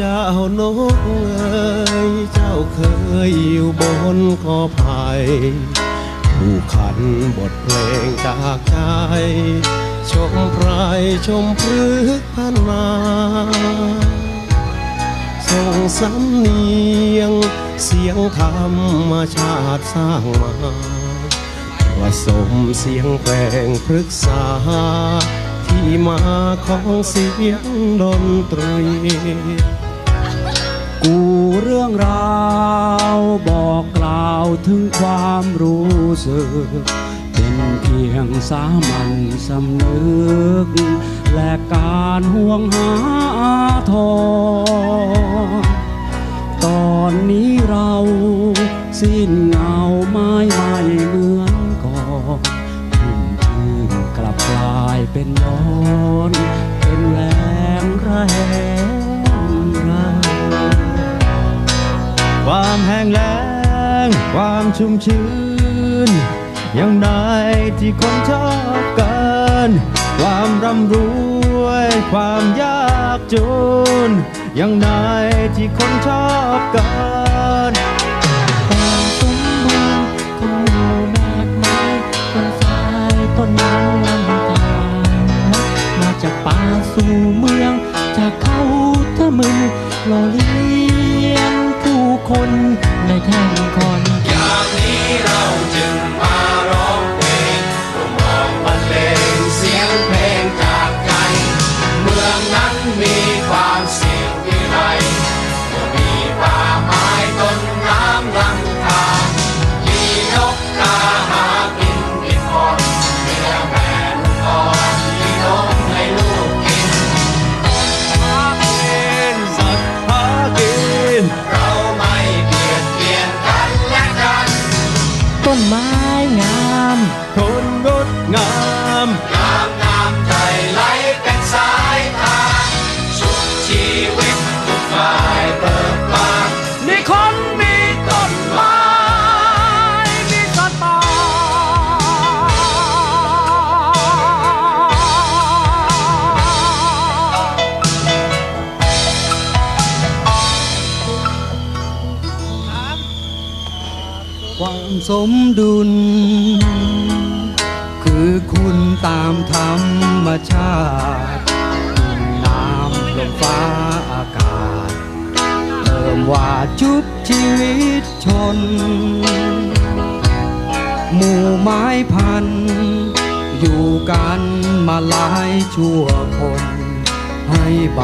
เจ้านกเอ๋ยเจ้าเคยอยู่บนกอไผ่ผู้ขันบทเพลงจากใจ ชมไพรชมพฤกพันนาส่งสำเนียง เสียงธรรมชาติสร้างมาผสมเสียงเพลงพฤกษา ที่มาของเสียงดนตรี เรื่องราวบอกกล่าวถึงความรู้สึก เป็นเพียงสามัญสำนึก และการห่วงหาทองตอนนี้เราสิ้นเงาไม้ไม่เมือ งแล้งความชุ่มชื้นอย่างใดที่คนชอบกัน ความร่ำรวย ความยากจนอย่างใดที่คนชอบกัน ต้นไม้งาม คนงดงาม ความสมดุล คือคุณตามธรรมชาติน้ำลมฟ้าอากาศเริ่มว่าชุบชีวิตชน หมู่ไม้พัน อยู่กันมาหลายชั่วคน ให้ใบ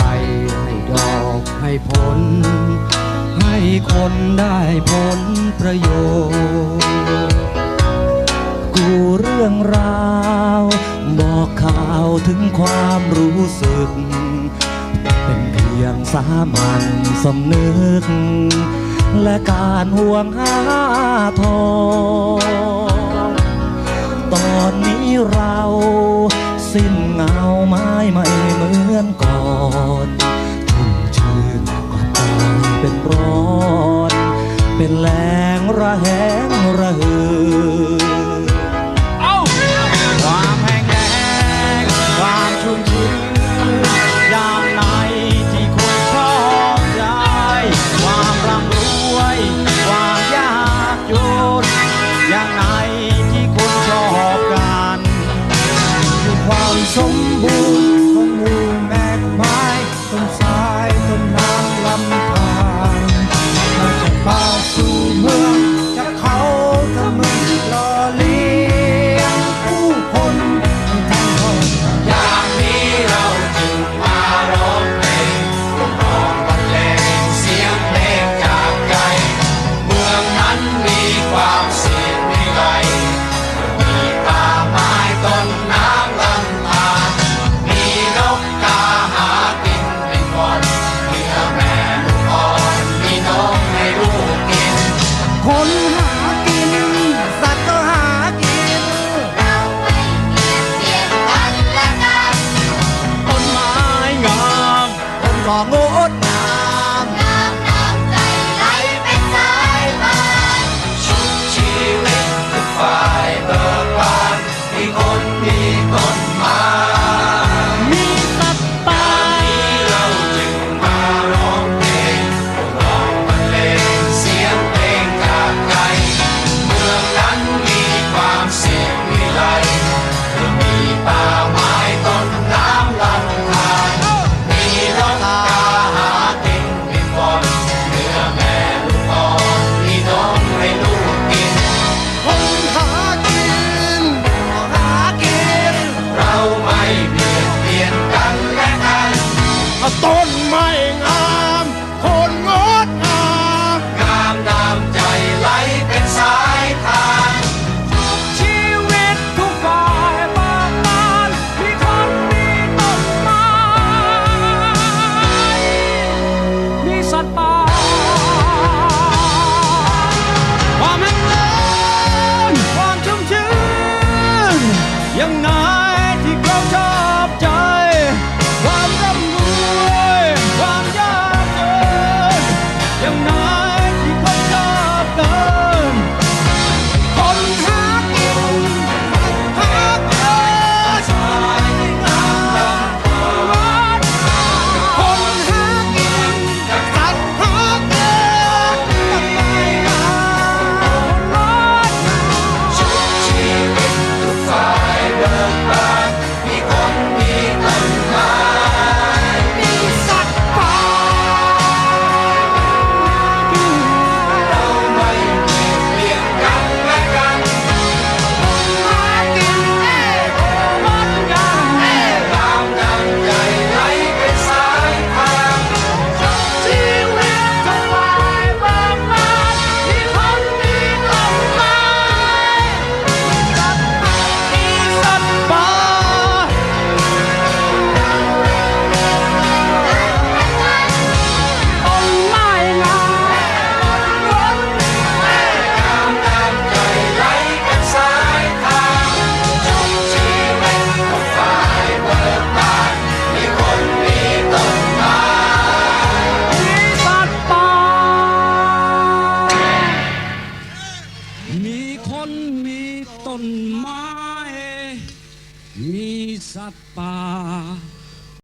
ให้ดอกให้ผล ให้คนได้ผล ประโยชน์กูเรื่องราว บอกข่าวถึงความรู้สึก เป็นเพียงสามัญสำนึก และการห่วงหาทองตอนนี้เราสิ้นเงาไม้ไม่เหมือนก่อนชุ่มชื่นกลับกลายเป็นร้อน เป็นแรงระแหงระหือ